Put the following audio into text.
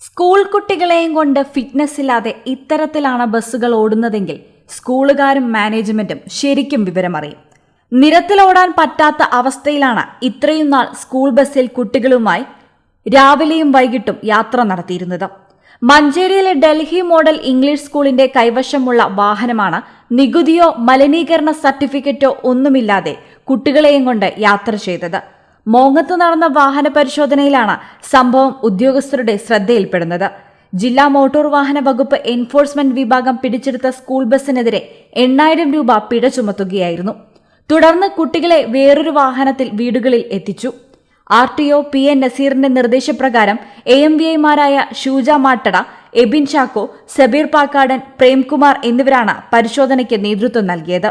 School കുട്ടികളെയും കൊണ്ട് fitness ഇല്ലാതെ ഇത്തരത്തിലാണ് ബസ്സുകൾ ഓടുന്നതെങ്കിൽ സ്കൂളുകാരും മാനേജ്മെന്റും ശരിക്കും വിവരമറിയും. നിരത്തിലോടാൻ പറ്റാത്ത അവസ്ഥയിലാണ് ഇത്രയും നാൾ സ്കൂൾ ബസ്സിൽ കുട്ടികളുമായി രാവിലെയും വൈകിട്ടും യാത്ര നടത്തിയിരുന്നത്. മഞ്ചേരിയിലെ ഡൽഹി മോഡൽ ഇംഗ്ലീഷ് സ്കൂളിന്റെ കൈവശമുള്ള വാഹനമാണ് നികുതിയോ മലിനീകരണ സർട്ടിഫിക്കറ്റോ ഒന്നുമില്ലാതെ കുട്ടികളെയും കൊണ്ട് യാത്ര ചെയ്തത്. മോങ്ങത്ത് നടന്ന വാഹന പരിശോധനയിലാണ് സംഭവം ഉദ്യോഗസ്ഥരുടെ ശ്രദ്ധയിൽപ്പെടുന്നത്. ജില്ലാ മോട്ടോർ വാഹന വകുപ്പ് എൻഫോഴ്സ്മെന്റ് വിഭാഗം പിടിച്ചെടുത്ത സ്കൂൾ ബസ്സിനെതിരെ എണ്ണായിരം രൂപ പിഴ ചുമത്തുകയായിരുന്നു. തുടർന്ന് കുട്ടികളെ വേറൊരു വാഹനത്തിൽ വീടുകളിൽ എത്തിച്ചു. R T O P N നസീറിന്റെ നിർദ്ദേശപ്രകാരം എ എം വി ഐമാരായ ഷൂജ മാട്ടട എബിൻ ചാക്കോ സബീർ പാക്കാടൻ പ്രേംകുമാർ എന്നിവരാണ് പരിശോധനയ്ക്ക് നേതൃത്വം നൽകിയത്.